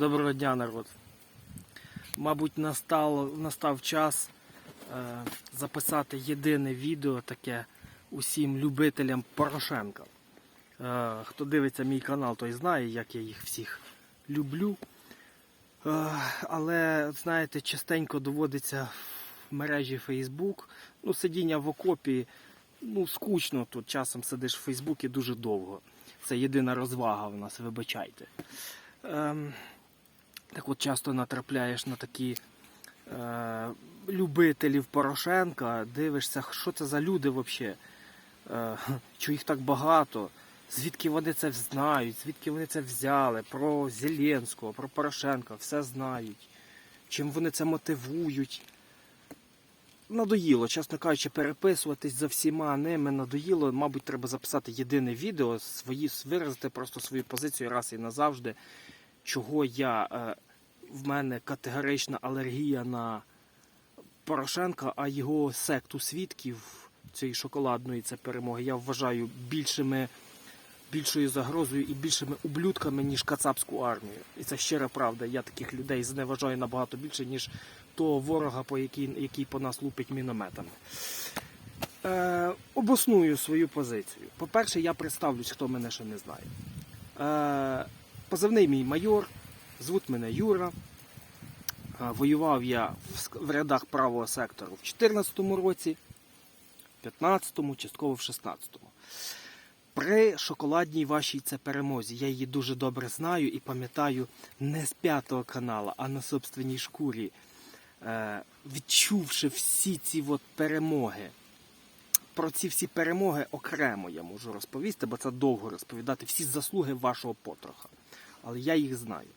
Доброго дня, народ. Мабуть, настав, настав час е, записати єдине відео таке усім любителям Порошенка. Е, хто дивиться мій канал, той знає, як я їх всіх люблю. Е, але, знаєте, частенько доводиться в мережі Facebook. Ну, сидіння в окопі, ну, скучно тут часом сидиш в Фейсбуці дуже довго. Це єдина розвага в нас, вибачайте. Ем, так от часто натрапляєш на такі е, любителів Порошенка, дивишся, що це за люди взагалі, е, що їх так багато, звідки вони це знають, звідки вони це взяли, про Зеленського, про Порошенка, все знають, чим вони це мотивують. Надоїло, чесно кажучи, переписуватись за всіма ними надоїло. Мабуть, треба записати єдине відео, свої, виразити просто свою позицію раз і назавжди, чого я е, в мене категорична алергія на Порошенка, а його секту свідків цієї шоколадної це перемоги я вважаю більшими, більшою загрозою і більшими ублюдками, ніж кацапську армію. І це щира правда. Я таких людей зневажаю набагато більше, ніж того ворога, по який, який по нас лупить мінометами. Е, обосную свою позицію. По-перше, я представлюсь, хто мене ще не знає. Е, позивний мій майор, звуть мене Юра. Воював я в рядах правого сектору в 2014 році, в 15-му, частково в 16-му. При шоколадній вашій це перемозі. Я її дуже добре знаю і пам'ятаю не з п'ятого канала, а на собственній шкурі. Е, відчувши всі ці от перемоги. Про ці всі перемоги окремо я можу розповісти, бо це довго розповідати всі заслуги вашого потроха. Але я їх знаю.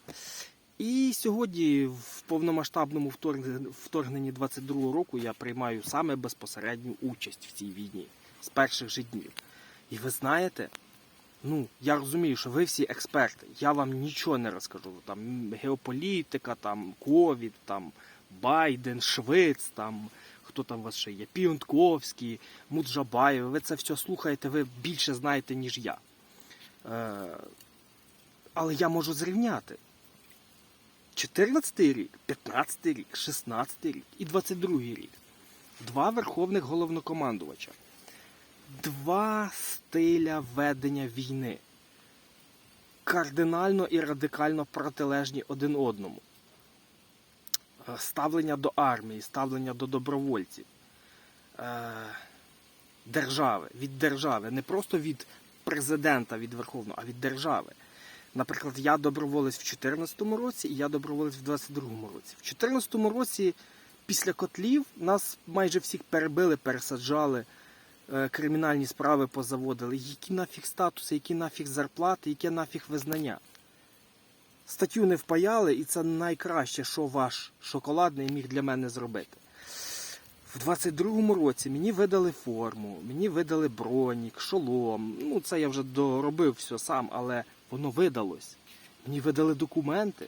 І сьогодні в повномасштабному вторгненні, вторгненні 22 року я приймаю саме безпосередню участь в цій війні з перших же днів. І ви знаєте, ну я розумію, що ви всі експерти. Я вам нічого не розкажу. Там геополітика, там ковід, там Байден, Швець, там хто там у вас ще є, Піонтковський, Муджабаєв. Ви це все слухаєте, ви більше знаєте, ніж я. Е, але я можу зрівняти. 14 рік, 15 рік, 16 рік і 22 рік. Два верховних головнокомандувача. Два стиля ведення війни. Кардинально і радикально протилежні один одному. Е, Ставлення до армії, ставлення до добровольців. Е, Держави, від держави. Не просто від президента, від Верховного, а від держави. Наприклад, я доброволець в 2014 році і я доброволець в 2022 році. В 2014 році, після котлів, нас майже всіх перебили, пересаджали, е, кримінальні справи позаводили. Які нафіг статуси, які нафіг зарплати, яке нафіг визнання. Статтю не впаяли, і це найкраще, що ваш шоколадний міг для мене зробити. В 22-му році мені видали форму, мені видали бронік, шолом. Ну, це я вже доробив все сам, але воно видалось. Мені видали документи,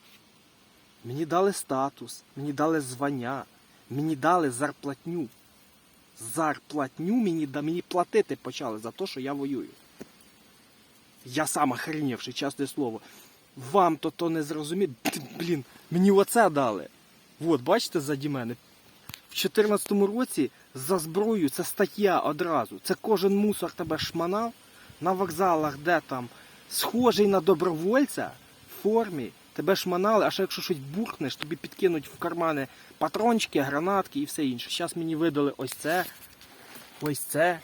мені дали статус, мені дали звання, мені дали зарплатню. Зарплатню мені, мені платити почали за те, що я воюю. Я сам охренівши, чесне слово. Вам то то не зрозуміє. Блін, мені оце дали. От, бачите, заді мене. В 2014 році за зброю це стаття одразу. Це кожен мусор тебе шманав на вокзалах, де там схожий на добровольця в формі. Тебе шманали, а ще якщо щось бурхнеш, тобі підкинуть в кармани патрончики, гранатки і все інше. Зараз мені видали ось це, ось це,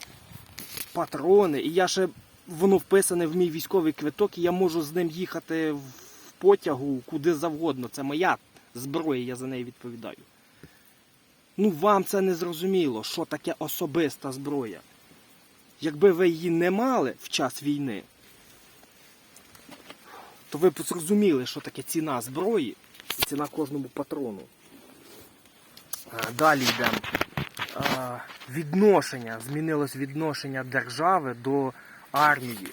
патрони. І я ще воно вписане в мій військовий квиток, і я можу з ним їхати в потягу куди завгодно. Це моя зброя, я за неї відповідаю. Ну вам це не зрозуміло, що таке особиста зброя. Якби ви її не мали в час війни, то ви б зрозуміли, що таке ціна зброї і ціна кожному патрону. А, Далі йдемо. А, Відношення, змінилось відношення держави до армії.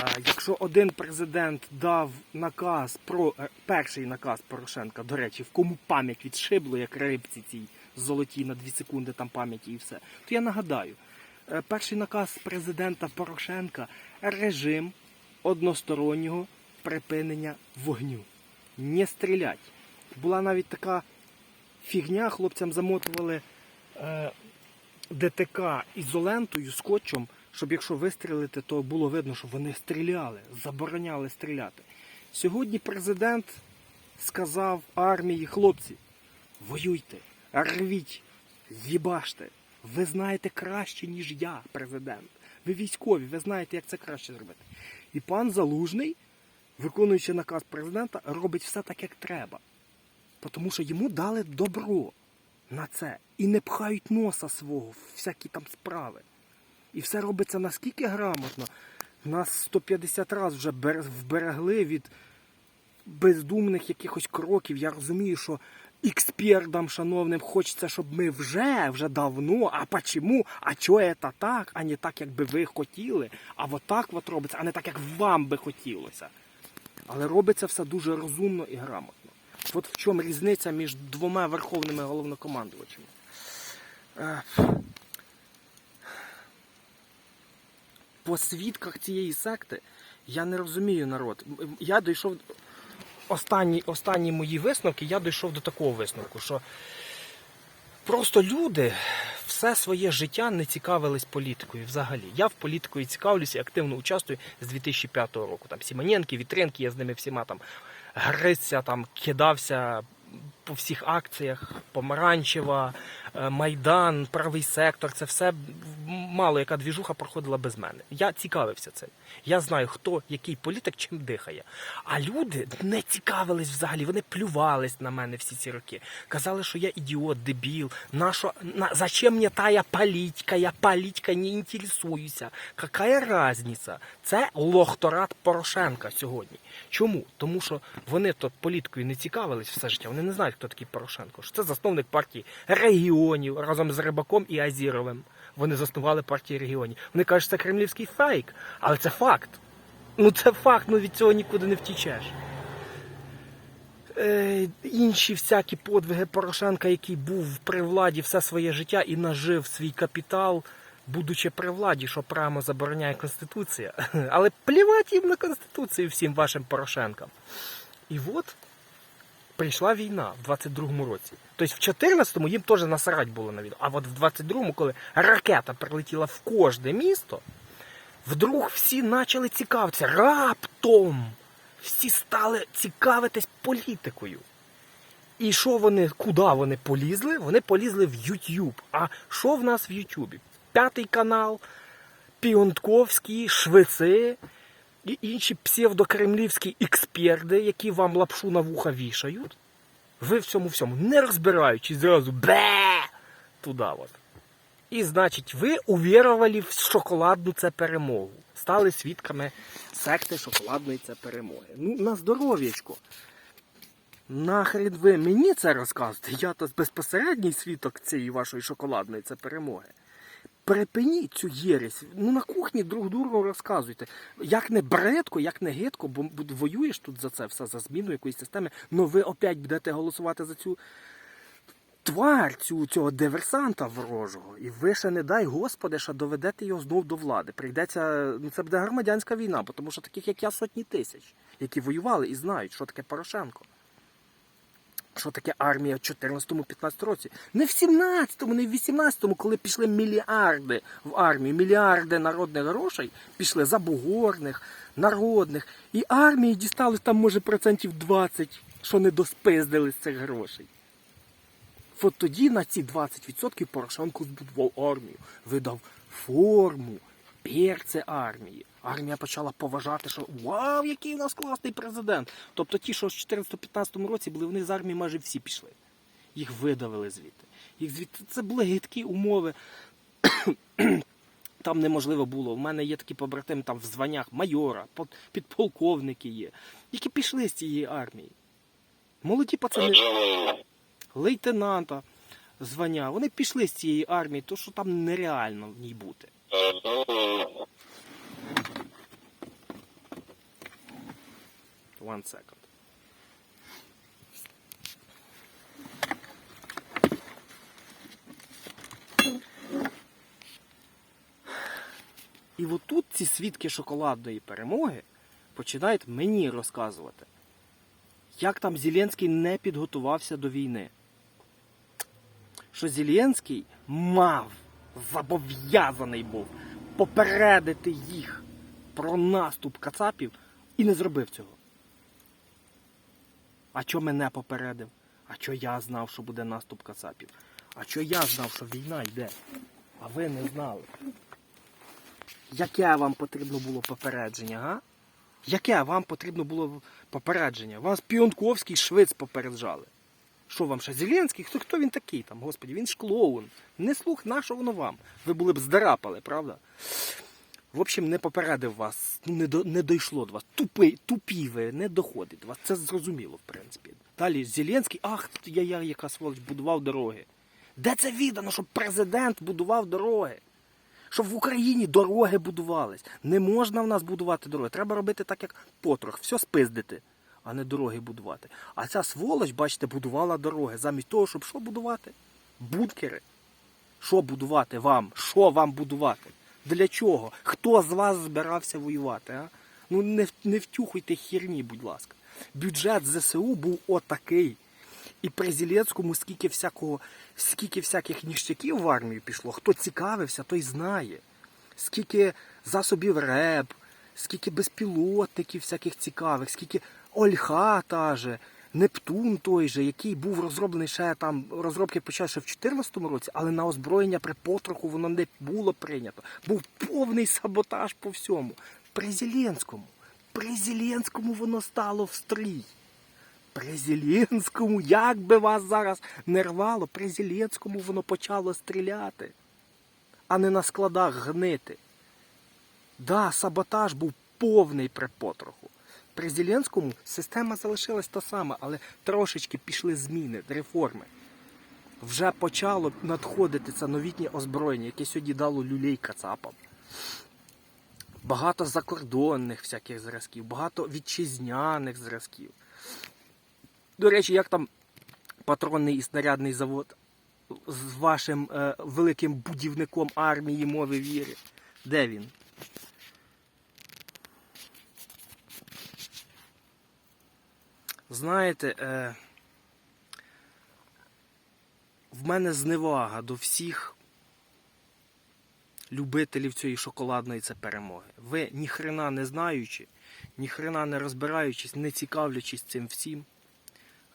А, Якщо один президент дав наказ про е, перший наказ Порошенка, до речі, в кому пам'ять відшибло, як рибці цій золотій на 2 секунди там пам'яті і все, то я нагадаю, е, перший наказ президента Порошенка режим одностороннього припинення вогню. не стрілять. Була навіть така фігня, хлопцям замотували е, ДТК ізолентою, скотчем, щоб якщо вистрілити, то було видно, що вони стріляли, забороняли стріляти. Сьогодні президент сказав армії, хлопці, воюйте, рвіть, з'їбаште. Ви знаєте краще, ніж я, президент. Ви військові, ви знаєте, як це краще зробити. І пан Залужний, виконуючи наказ президента, робить все так, як треба. Тому що йому дали добро на це. І не пхають носа свого в всякі там справи. І все робиться наскільки грамотно. Нас 150 разів вже бер- вберегли від бездумних якихось кроків. Я розумію, що експертам шановним хочеться, щоб ми вже, вже давно, а почему, а чого це так, а не так, як би ви хотіли, а от так от робиться, а не так, як вам би хотілося. Але робиться все дуже розумно і грамотно. От в чому різниця між двома верховними головнокомандувачами. Е, По свідках цієї секти я не розумію народ. Я дійшов. Останні, останні мої висновки, я дійшов до такого висновку, що просто люди все своє життя не цікавились політикою взагалі. Я в політикою цікавлюся активно участвую з 2005 року. Там Сімоненки, Вітренки, я з ними всіма там гризся, там кидався по всіх акціях, Помаранчева, е, Майдан, правий сектор, це все мало яка двіжуха проходила без мене. Я цікавився цим. Я знаю, хто який політик чим дихає. А люди не цікавились взагалі, вони плювались на мене всі ці роки. Казали, що я ідіот, дебіл. На що, на, зачем мені тая політика? Я політика не інтересуюся. Какая разниця? Це лохторат Порошенка сьогодні. Чому? Тому що вони то політикою не цікавились все життя. Вони не знають, хто такий Порошенко. Що це засновник партії регіонів разом з Рибаком і Азіровим. Вони заснували партію регіонів. Вони кажуть, що це кремлівський фейк, але це факт. Ну це факт, ну від цього нікуди не втічеш. Е, інші всякі подвиги Порошенка, який був при владі все своє життя і нажив свій капітал, будучи при владі, що прямо забороняє Конституція. Але плівати їм на Конституцію всім вашим Порошенкам. І от прийшла війна в 22-му році. Тобто в 14-му їм теж насрать було на війну. А от в 22-му, коли ракета прилетіла в кожне місто, вдруг всі почали цікавитися. Раптом всі стали цікавитись політикою. І що вони, куди вони полізли? Вони полізли в YouTube. А що в нас в YouTube? П'ятий канал, Піонтковський, Швеци і інші псевдокремлівські експерти, які вам лапшу на вуха вішають. Ви в цьому всьому не розбираючись зразу бе туди от. І значить, ви увірували в шоколадну це перемогу. Стали свідками секти шоколадної це перемоги. Ну, на здоров'ячко. Нахрен ви мені це розказуєте? Я то безпосередній свідок цієї вашої шоколадної це перемоги. Припиніть цю єресь. Ну на кухні друг другу розказуйте. Як не бредко, як не гидко, бо воюєш тут за це все, за зміну якоїсь системи, але ви опять будете голосувати за цю тварь, цю, цього диверсанта ворожого. І ви ще не дай Господи, що доведете його знов до влади. Прийдеться, ну це буде громадянська війна, тому що таких, як я, сотні тисяч, які воювали і знають, що таке Порошенко. Що таке армія в 14-15 році? Не в 17-му, не в 18-му, коли пішли мільярди в армію, мільярди народних грошей пішли забугорних, народних. І армії дісталось там, може, процентів 20, що не доспиздили з цих грошей. От тоді на ці 20% Порошенко збудував армію, видав форму, перце армії. Армія почала поважати, що вау, який у нас класний президент. Тобто ті, що в 14-15 році були, вони з армії майже всі пішли. Їх видавили звідти. Їх звідти це були гидкі умови. Там неможливо було. У мене є такі побратими там в званнях майора, підполковники є, які пішли з цієї армії. Молоді пацани лейтенанта звання. Вони пішли з цієї армії, то що там нереально в ній бути. One second. І отут ці свідки шоколадної перемоги починають мені розказувати, як там Зеленський не підготувався до війни. Що Зеленський мав, зобов'язаний був попередити їх про наступ кацапів і не зробив цього. А чо мене попередив? А чо я знав, що буде наступ кацапів? А чо я знав, що війна йде? А ви не знали. Яке вам потрібно було попередження, га? Яке вам потрібно було попередження? Вас Піонковський швиц попереджали. Що вам ще Зеленський? Хто, хто він такий там? Господі, він ж клоун. Не слух, на що воно вам? Ви були б здарапали, правда? В общем, не попередив вас, не, до, не дійшло до вас. Тупи, тупі ви, не доходить до вас. Це зрозуміло, в принципі. Далі Зеленський, ах, я, я яка сволоч, будував дороги. Де це віддано, щоб президент будував дороги? Щоб в Україні дороги будувались. Не можна в нас будувати дороги. Треба робити так, як потрох, все спиздити, а не дороги будувати. А ця сволоч, бачите, будувала дороги. Замість того, щоб що будувати? Бункери. Що будувати вам? Що вам будувати? Для чого? Хто з вас збирався воювати? А? Ну не, не втюхуйте херні, будь ласка. Бюджет ЗСУ був отакий. І при Зеленському скільки всякого, скільки всяких ніштяків в армію пішло. Хто цікавився, той знає. Скільки засобів РЕБ, скільки безпілотників всяких цікавих, скільки Ольха та же, Нептун той же, який був розроблений ще там, розробки почали ще в 2014 році, але на озброєння при потроху воно не було прийнято. Був повний саботаж по всьому. При Зеленському. При Зеленському воно стало в стрій. При Зеленському, як би вас зараз не рвало, при Зеленському воно почало стріляти, а не на складах гнити. Да, саботаж був повний при потроху. При Зеленському система залишилась та сама, але трошечки пішли зміни, реформи. Вже почало надходити це новітнє озброєння, яке сьогодні дало люлей кацапам. Багато закордонних всяких зразків, багато вітчизняних зразків. До речі, як там патронний і снарядний завод з вашим е, великим будівником армії мови віри? Де він? Знаєте, е, в мене зневага до всіх любителів цієї шоколадної це перемоги. Ви ніхрена не знаючи, ніхрена не розбираючись, не цікавлячись цим всім,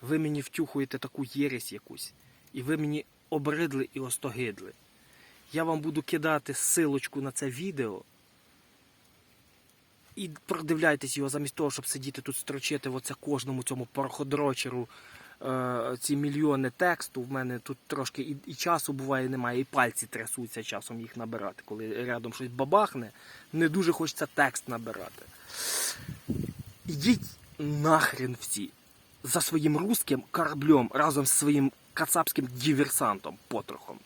ви мені втюхуєте таку єресь якусь, і ви мені обридли і остогидли. Я вам буду кидати силочку на це відео. І продивляйтесь його замість того, щоб сидіти тут строчити оце кожному цьому пароходрочеру е, ці мільйони тексту. В мене тут трошки і, і часу буває немає, і пальці трясуться часом їх набирати. Коли рядом щось бабахне, не дуже хочеться текст набирати. Ідіть нахрен всі за своїм руським кораблем разом з своїм кацапським диверсантом потрохом.